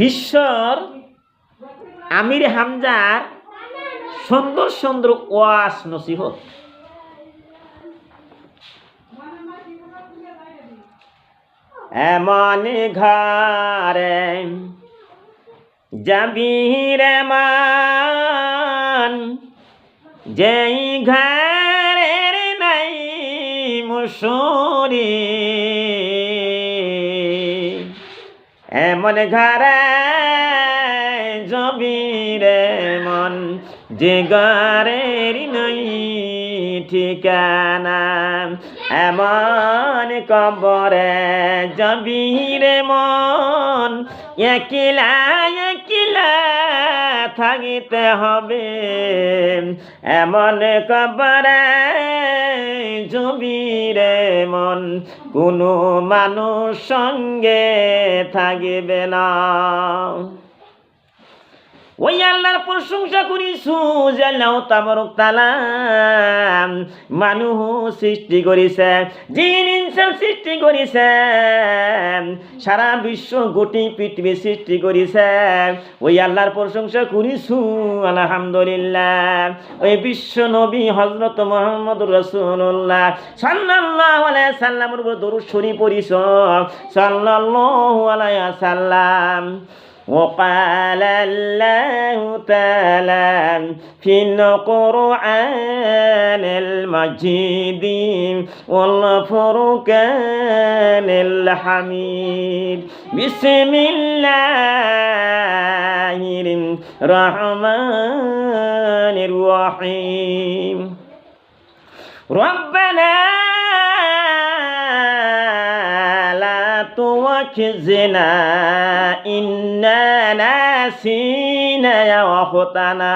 বিশ্বর আমির হামজার সুন্দর সুন্দর ওয়াস নসিহত। এমন ঘরে যাবি রে মান যেই ঘরের নাই মুসুরি। এমন ঘরে যাবি রে মন, যে গরের নই ঠিকানা। এমন কবরে যাবি রে মন একলা একলা থাকিতে হবে। এমন কবরে জমিরে মন কোনো মানুষ সঙ্গে থাকিবে না। ওই আল্লাহর প্রশংসা করিছু যে আল্লাহ তাবারক তাআলা মানুহ সৃষ্টি করিছে, জিন ইনসান সৃষ্টি করিছে, সারা বিশ্ব গোটি পৃথিবী সৃষ্টি করিছে। ওই আল্লাহর প্রশংসা করিছু আলহামদুলিল্লাহ। ওই বিশ্ব নবী হজরত মোহাম্মদ রসুল্লাহ সাল্লাল্লাহু আলাইহি সাল্লামের উপর দরুদ শরীফ পড়িছ সাল্লাল্লাহু আলাইহি সাল্লাম। وقال الله تعالى في القرآن المجيد والفرقان الحميد. بسم الله الرحمن الرحيم. ربنا توكزنا إنا ناسينا يا وخطنا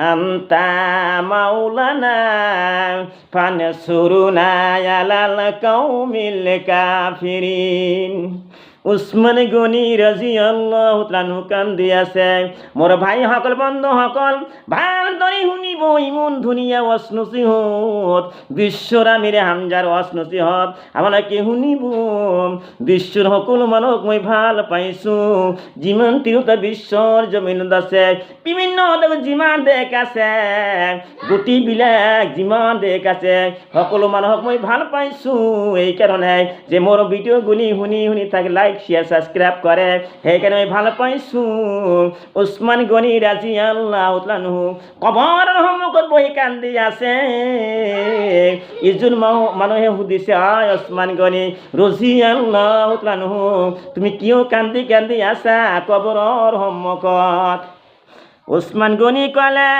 أنت مولانا فانصرنا على القوم الكافرين উসমান গনি রাজি আল্লাহ তানু কান্দি আছে মোর ভাই সকল বন্ধু সকল ভাল দরি শুনিব ইমন ধুনীয়া অশ্নচি হত বিশ্বর আমিৰে হামজাৰ অশ্নচি হত আপোনালোকে শুনিব বিশ্বৰ সকলো মানুহক মই ভাল পাইছোঁ যিমান তিৰোতা বিশ্বৰ জমিনত আছে বিভিন্ন দেশত যিমান দেশ আছে গোটেইবিলাক যিমান দেশ আছে সকলো মানুহক মই ভালো পাইছোঁ। এইকাৰণে যে মোৰ ভিডিঅ' গুলি শুনি শুনি থাকে লাইক শ্বেয়াৰ ছাবস্ক্ৰাইব কৰে। সেইকাৰণে মই ভালো পাইছোঁ। উছমান গনি ৰাজি আল্লাহ উতলানহু কবৰৰ সন্মুখত বহি কান্দি আছে। ইজোন মানুহ- সুধিছে, আই উছমান গনি ৰজি আল্লাহ উতলানহু তুমি কিয় কান্দি কান্দি আছা কবৰৰ সন্মুখত? ওসমান গনি কলে,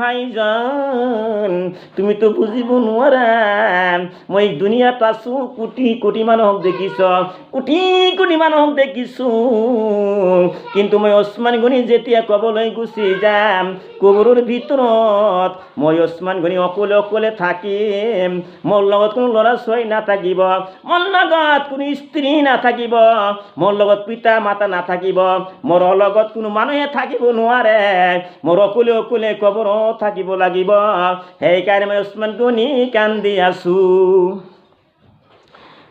ভাইজন, তুমি তো বুজিব নোৱাৰা। মই দুনিয়াত আছো, কোটি কোটি মানুহক দেখিছ, কোটি কোটি মানুহক দেখিছো। কিন্তু মই ওসমান গনি যেতিয়া ক'বলৈ গুচি যাম, কবৰৰ ভিতৰত মই ওসমান গনি অকলে অকলে থাকিম। মোৰ লগত কোনো ল'ৰা ছোৱালী নাথাকিব, মোৰ লগত কোনো স্ত্ৰী নাথাকিব, মোৰ লগত পিতা মাতা নাথাকিব, মোৰ লগত কোনো মানুহে থাকিব নোৱাৰে। মোৰ অকলে অকলে কবৰত থাকিব লাগিব। সেইকাৰণে মই উচমান গনি কান্দি আছো।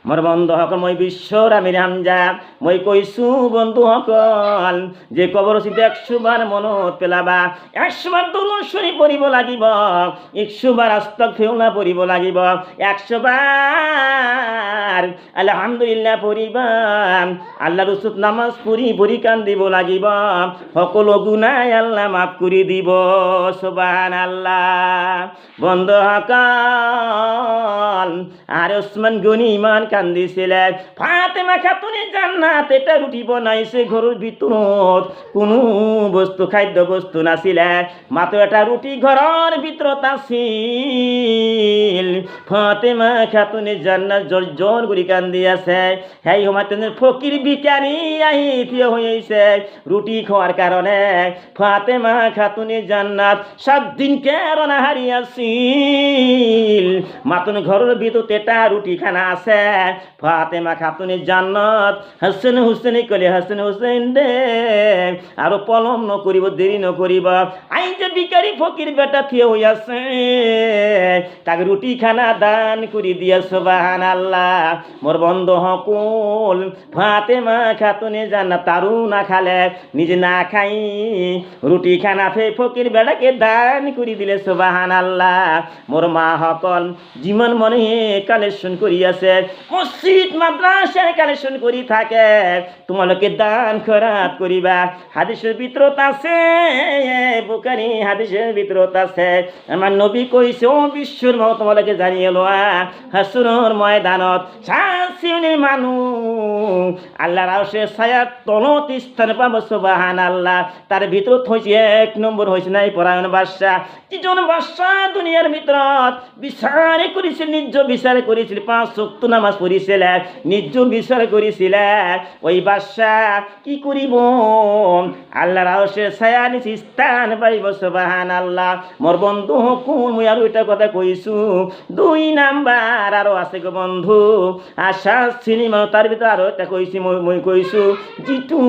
মোৰ বন্ধুসকল মই বিশ্বৰ আমিৰ হামজা, মই কৈছোঁ বন্ধুসকল যে কবৰ চিন্তা একশোবাৰ মনত পেলাবা একশোবাৰ দৰুশ্বৰী পঢ়িব লাগিব একশোবাৰ আস্তক ফেউলা পঢ়িব লাগিব একশোবাৰ আলহামদুলিল্লাহ পঢ়িবা আল্লাহৰ ওচৰত নামাজ পঢ়ি পঢ়ি কান্দিব লাগিব, সকলো গুণাই আল্লাহ মাফ কৰি দিব চবান আল্লাহ বন্ধুসকল আর ওসমান গনি ইমান কান্দিছিলে ফাতেমা খাতুনি জান্নাত, এটা রুটি বনাইছে ঘরের ভিতৰত কোনো বস্তু, খাদ্য বস্তু নাছিলে মাত্ৰ এটা ৰুটি ঘৰৰ ভিতৰত আছিল। ফাতেমা খাতুনে জান্নাত জোর জোর করে কান্দি আছে হেই হোমাতেনের ফকির বিকারি আহি থিয় হয়েছে রুটি খাওয়ার কারণে। ফাতেমা খাতুনে জান্নাত সাত দিন কেন হারিয়াছিল। মাতুন ঘরের ভিতর তেটা রুটি খানা আছে। ফাতেমা খাতুনে জান্নাত। হাসেন হুসেন কলে হাসেন হুসেন দে। আরও পলম নকরিব দেরি নকরিব আই যে বিকারি ফকির বেটা থিয় হইয়াছে, তাকে রুটি খানা দান করি দিয়া সোবাহান আল্লাহ মোর বন্ধ হকুল, ফাতেমা খাতুনে জান্নাত, তারু না খালে, নিজে না খাই। রুটি খানা ফে ফকির বেড়াকে দান করি দিলে সোবাহান আল্লাহ মোর মা হকল জীবন মনে কালেকশন করিয়াছে। মসজিদ মাদ্রাসায় কালেকশন করি থাকে। তোমালোকে দান খরাত করিবা। হাদিসের ভিতরত আছে বুকারি হাদিসের ভিতরত আছে। আমার নবী কইছে, ও বিশ্বর মত তোমালোকে জানিয়ে লোয়া হাসুরর ময়দানত। শাসিনের মানুষ আল্লাহর আরশে ছায়ার তলত স্থান পাবো সুবাহান আল্লাহ তার ভিতরত হয়েছে এক নম্বর হয়েছে নাই পরায়ণ বাদশা যিজন বাদশা দুনিয়ার ভিতৰত বিচাৰে কৰিছিল নিজ বিচাৰ কৰিছিল পাঁচ চক্ত নামাজ পঢ়িছিল নিজ বিচাৰ কৰিছিল ওই বাদশা কি কৰিব আল্লাহর আরশের ছায়া নিচে স্থান পাইব সুবাহান আল্লাহ মোর বন্ধু কোন? মুই আৰু এটা কথা কইছো। দুই নাম্বার আরও আছে গো বন্ধু। আশা সিনেমা, তার ভিতরে আরও একটা কইছি, মই মই কইছো। যিটো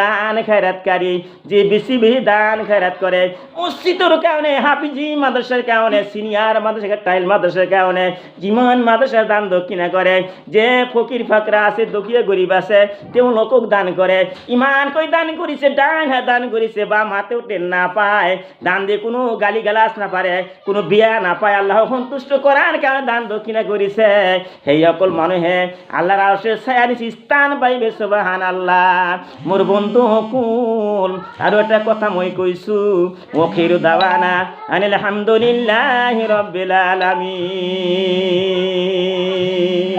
দান খেরাতকারী যে বেশি বেশি দান খেরাত করে, মসজিদর কারণে, হাফিজি মাদ্রাসার কারণে, সিনিয়র মাদ্রাসা টাইল মাদ্রাসার কারণে যিমান মাদ্রাসার দান দক্ষিণা করে যে ফকির ফাকরা আছে, দুখিয়া গরিব আছে তেও লোকক দান করে ইমান কই দান করিছে ডান হাত দান করিছে বা হাতেও টেন না পায় দান দিয়ে কোনো গালি গালাস না পারে কোনো বিয়া না পায় আল্লাহ সন্তুষ্ট করার কারণে দান দক্ষিণা করিছে সেই অকল মানুহে আল্লাহর আরশের ছায়া নিচে স্থান পাইবে সুবহান আল্লাহ মোর বন্ধু হকুল আৰু এটা কথা মই কৈছো ওখিৰ দাৱানা আনিল হামদুলিল্লাহি ৰব্বিল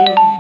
Thank you.